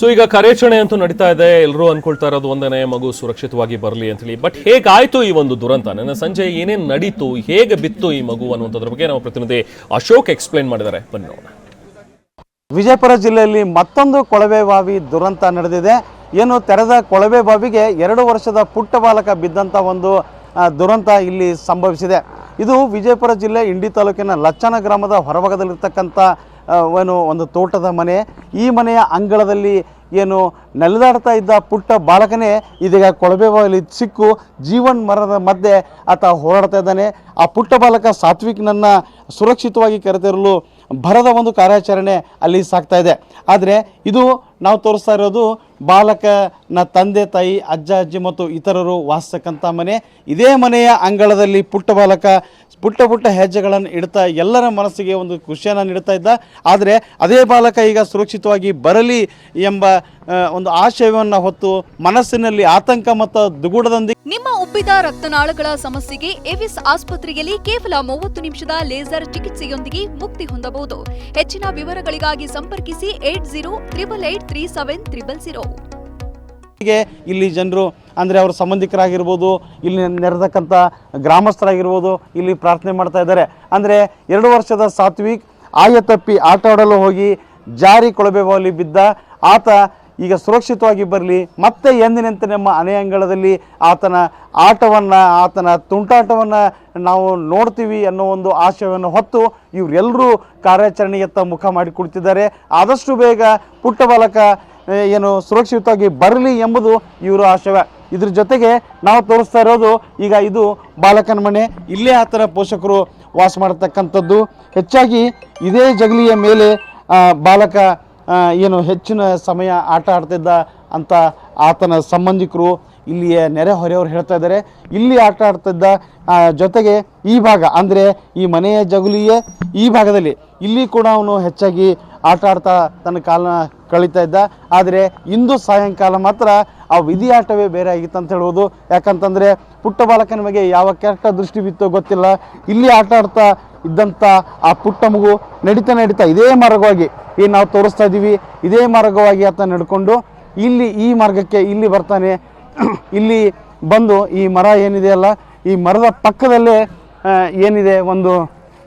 So ಈಗ ಕಾರ್ಯಾಚರಣೆ ಅಂತೂ ನಡೀತಾ ಇದೆ. ಎಲ್ಲರೂ ಅನ್ಕೊಳ್ತಾ ಇರೋದು ಒಂದನೇ, ಮಗು ಸುರಕ್ಷಿತವಾಗಿ ಬರಲಿ ಅಂತ ಹೇಳಿ. ಬಟ್ ಹೇಗಾಯ್ತು ಈ ಒಂದು ದುರಂತ? ನನ್ನ ಸಂಜೆ ಏನೇನು ನಡೀತು? ಹೇಗೆ ಬಿತ್ತು ಈ ಮಗು ಅನ್ನುವಂಥದ್ರ ಬಗ್ಗೆ ನಮ್ಮ ಪ್ರತಿನಿಧಿ ಅಶೋಕ್ ಎಕ್ಸ್ಪ್ಲೈನ್ ಮಾಡಿದ್ದಾರೆ. ಬನ್ನಿ ನೋಡೋಣ. ವಿಜಯಪುರ ಜಿಲ್ಲೆಯಲ್ಲಿ ಮತ್ತೊಂದು ಕೊಳವೆ ಬಾವಿ ದುರಂತ ನಡೆದಿದೆ. ಏನು ತೆರೆದ ಕೊಳವೆ ಬಾವಿಗೆ ಎರಡು ವರ್ಷದ ಪುಟ್ಟ ಬಾಲಕ ಬಿದ್ದಂಥ ಒಂದು ದುರಂತ ಇಲ್ಲಿ ಸಂಭವಿಸಿದೆ. ಇದು ವಿಜಯಪುರ ಜಿಲ್ಲೆ ಇಂಡಿ ತಾಲೂಕಿನ ಲಚ್ಚನ ಗ್ರಾಮದ ಹೊರಭಾಗದಲ್ಲಿರ್ತಕ್ಕಂಥ ಏನು ಒಂದು ತೋಟದ ಮನೆ. ಈ ಮನೆಯ ಅಂಗಳದಲ್ಲಿ ಏನು ನೆಲೆದಾಡ್ತಾ ಇದ್ದ ಪುಟ್ಟ ಬಾಲಕನೇ ಇದೀಗ ಕೊಳವೆ ಸಿಕ್ಕು ಜೀವನ್ ಮರದ ಮಧ್ಯೆ ಆತ ಹೋರಾಡ್ತಾ ಇದ್ದಾನೆ. ಆ ಪುಟ್ಟ ಬಾಲಕ ಸಾತ್ವಿಕ್ನನ್ನ ಸುರಕ್ಷಿತವಾಗಿ ಕರೆತರಲು ಭರದ ಒಂದು ಕಾರ್ಯಾಚರಣೆ ಅಲ್ಲಿ ಸಾಗ್ತಾ ಇದೆ. ಆದರೆ ಇದು ನಾವು ತೋರಿಸ್ತಾ ಇರೋದು ಬಾಲಕನ ತಂದೆ, ತಾಯಿ, ಅಜ್ಜ, ಅಜ್ಜಿ ಮತ್ತು ಇತರರು ವಾಸಿಸಕ್ಕಂಥ ಮನೆ. ಇದೇ ಮನೆಯ ಅಂಗಳದಲ್ಲಿ ಪುಟ್ಟ ಬಾಲಕ, ಪುಟ್ಟ ಪುಟ್ಟ ಹೆಜ್ಜೆಗಳನ್ನು ಇಡ್ತಾ ಎಲ್ಲರ ಮನಸ್ಸಿಗೆ ಒಂದು ಖುಷಿಯನ್ನು ನೀಡ್ತಾ ಇದ್ದ. ಆದರೆ ಅದೇ ಬಾಲಕ ಈಗ ಸುರಕ್ಷಿತವಾಗಿ ಬರಲಿ ಎಂಬ ಒಂದು ಆಶಯವನ್ನು ಹೊತ್ತು ಮನಸ್ಸಿನಲ್ಲಿ ಆತಂಕ ಮತ್ತು ದುಗುಡದೊಂದಿಗೆ ನಿಮ್ಮ ಉಬ್ಬಿದ ರಕ್ತನಾಳಗಳ ಸಮಸ್ಯೆಗೆ ಎವಿಸ್ ಆಸ್ಪತ್ರೆಯಲ್ಲಿ ಕೇವಲ ಮೂವತ್ತು ನಿಮಿಷದ ಲೇಸರ್ ಚಿಕಿತ್ಸೆಯೊಂದಿಗೆ ಮುಕ್ತಿ ಹೊಂದಬಹುದು. ಹೆಚ್ಚಿನ ವಿವರಗಳಿಗಾಗಿ ಸಂಪರ್ಕಿಸಿ eight zero triple eight three seven triple zero. ಇಲ್ಲಿ ಜನರು ಅಂದರೆ ಅವರ ಸಂಬಂಧಿಕರಾಗಿರ್ಬೋದು ಇಲ್ಲಿ ನೆರೆದಕ್ಕಂಥ ಗ್ರಾಮಸ್ಥರಾಗಿರ್ಬೋದು ಇಲ್ಲಿ ಪ್ರಾರ್ಥನೆ ಮಾಡ್ತಾ ಇದ್ದಾರೆ. ಅಂದರೆ ಎರಡು ವರ್ಷದ ಸಾತ್ವಿಕ್ ಆಯ ತಪ್ಪಿ ಆಟ ಆಡಲು ಹೋಗಿ ಜಾರಿ ಕೊಳಬೆ ಬಾಲಿ ಬಿದ್ದ ಆತ ಈಗ ಸುರಕ್ಷಿತವಾಗಿ ಬರಲಿ, ಮತ್ತೆ ಎಂದಿನಂತೆ ನಮ್ಮ ಅನೆಯಂಗಳದಲ್ಲಿ ಆತನ ಆಟವನ್ನು, ಆತನ ತುಂಟಾಟವನ್ನು ನಾವು ನೋಡ್ತೀವಿ ಅನ್ನೋ ಒಂದು ಆಶಯವನ್ನು ಹೊತ್ತು ಇವರೆಲ್ಲರೂ ಕಾರ್ಯಾಚರಣೆಯತ್ತ ಮುಖ ಮಾಡಿ ಕುಳಿತಿದ್ದಾರೆ. ಆದಷ್ಟು ಬೇಗ ಪುಟ್ಟ ಬಾಲಕ ಏನು ಸುರಕ್ಷಿತವಾಗಿ ಬರಲಿ ಎಂಬುದು ಇವರ ಆಶಯ. ಇದ್ರ ಜೊತೆಗೆ ನಾವು ತೋರಿಸ್ತಾ ಇರೋದು, ಈಗ ಇದು ಬಾಲಕನ ಮನೆ. ಇಲ್ಲೇ ಆತನ ಪೋಷಕರು ವಾಸ ಮಾಡತಕ್ಕಂಥದ್ದು. ಹೆಚ್ಚಾಗಿ ಇದೇ ಜಗಲಿಯ ಮೇಲೆ ಬಾಲಕ ಏನು ಹೆಚ್ಚಿನ ಸಮಯ ಆಟ ಆಡ್ತಿದ್ದ ಅಂತ ಆತನ ಸಂಬಂಧಿಕರು ಇಲ್ಲಿಯ ನೆರೆಹೊರೆಯವರು ಹೇಳ್ತಾ ಇದ್ದಾರೆ. ಇಲ್ಲಿ ಆಟ ಆಡ್ತಿದ್ದ ಜೊತೆಗೆ ಈ ಭಾಗ, ಅಂದರೆ ಈ ಮನೆಯ ಜಗುಲಿಯೇ ಈ ಭಾಗದಲ್ಲಿ ಇಲ್ಲಿ ಕೂಡ ಅವನು ಹೆಚ್ಚಾಗಿ ಆಟ ಆಡ್ತಾ ತನ್ನ ಕಾಲನ ಕಳೀತಾ ಇದ್ದ. ಆದರೆ ಇಂದು ಸಾಯಂಕಾಲ ಮಾತ್ರ ಆ ವಿಧಿ ಆಟವೇ ಬೇರೆ ಆಗಿತ್ತು ಅಂತ ಹೇಳ್ಬೋದು. ಯಾಕಂತಂದರೆ ಪುಟ್ಟ ಬಾಲಕನ ಬಗ್ಗೆ ಯಾವ ಕೆಟ್ಟ ದೃಷ್ಟಿ ಬಿತ್ತೋ ಗೊತ್ತಿಲ್ಲ. ಇಲ್ಲಿ ಆಟ ಆಡ್ತಾ ಇದ್ದಂಥ ಆ ಪುಟ್ಟ ಮಗು ನಡೀತಾ ನಡೀತಾ ಇದೇ ಮಾರ್ಗವಾಗಿ ಏನು ನಾವು ತೋರಿಸ್ತಾ ಇದ್ದೀವಿ ಇದೇ ಮಾರ್ಗವಾಗಿ ಆತ ನಡ್ಕೊಂಡು ಇಲ್ಲಿ ಈ ಮಾರ್ಗಕ್ಕೆ ಇಲ್ಲಿ ಬರ್ತಾನೆ. ಇಲ್ಲಿ ಬಂದು ಈ ಮರ ಏನಿದೆಯಲ್ಲ ಈ ಮರದ ಪಕ್ಕದಲ್ಲೇ ಏನಿದೆ ಒಂದು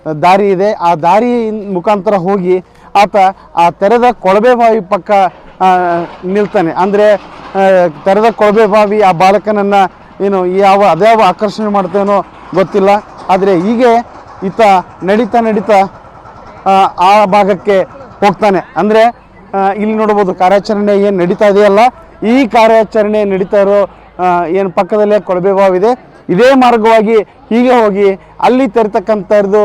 ದಾರಿ ಇದೆ. ಆ ದಾರಿ ಮುಖಾಂತರ ಹೋಗಿ ಆತ ಆ ತೆರೆದ ಕೊಳಬೆ ಬಾವಿ ಪಕ್ಕ ನಿಲ್ತಾನೆ. ಅಂದರೆ ತೆರೆದ ಕೊಳಬೆ ಬಾವಿ ಆ ಬಾಲಕನನ್ನು ಏನು ಯಾವ ಅದ್ಯಾವ ಆಕರ್ಷಣೆ ಮಾಡ್ತೇನೋ ಗೊತ್ತಿಲ್ಲ. ಆದರೆ ಹೀಗೆ ಈತ ನಡೀತಾ ನಡೀತಾ ಆ, ಆ ಭಾಗಕ್ಕೆ ಹೋಗ್ತಾನೆ. ಅಂದರೆ ಇಲ್ಲಿ ನೋಡ್ಬೋದು ಕಾರ್ಯಾಚರಣೆ ಏನು ನಡೀತಾ ಇದೆಯಲ್ಲ, ಈ ಕಾರ್ಯಾಚರಣೆ ನಡೀತಾ ಇರೋ ಏನು ಪಕ್ಕದಲ್ಲೇ ಕೊಳಬೆ ಬಾವಿದೆ. ಇದೇ ಮಾರ್ಗವಾಗಿ ಹೀಗೆ ಹೋಗಿ ಅಲ್ಲಿ ತೆರತಕ್ಕಂಥದ್ದು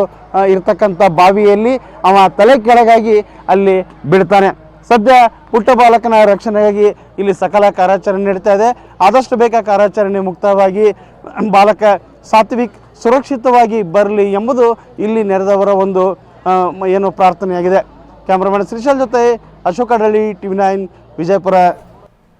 ಇರ್ತಕ್ಕಂಥ ಬಾವಿಯಲ್ಲಿ ಅವ ತಲೆ ಕೆಳಗಾಗಿ ಅಲ್ಲಿ ಬಿಡ್ತಾನೆ. ಸದ್ಯ ಪುಟ್ಟ ಬಾಲಕನ ರಕ್ಷಣೆಗಾಗಿ ಇಲ್ಲಿ ಸಕಲ ಕಾರ್ಯಾಚರಣೆ ನಡೀತಾ ಇದೆ. ಆದಷ್ಟು ಬೇಗ ಕಾರ್ಯಾಚರಣೆ ಮುಕ್ತವಾಗಿ ಬಾಲಕ ಸಾತ್ವಿಕ್ ಸುರಕ್ಷಿತವಾಗಿ ಬರಲಿ ಎಂಬುದು ಇಲ್ಲಿ ನೆರೆದವರ ಒಂದು ಏನು ಪ್ರಾರ್ಥನೆಯಾಗಿದೆ. ಕ್ಯಾಮ್ರಾಮನ್ ಶ್ರೀಶಾಲ್ ಜೊತೆ ಅಶೋಕ ಡಳ್ಳಿ ಟಿವಿ ನೈನ್ ವಿಜಯಪುರ.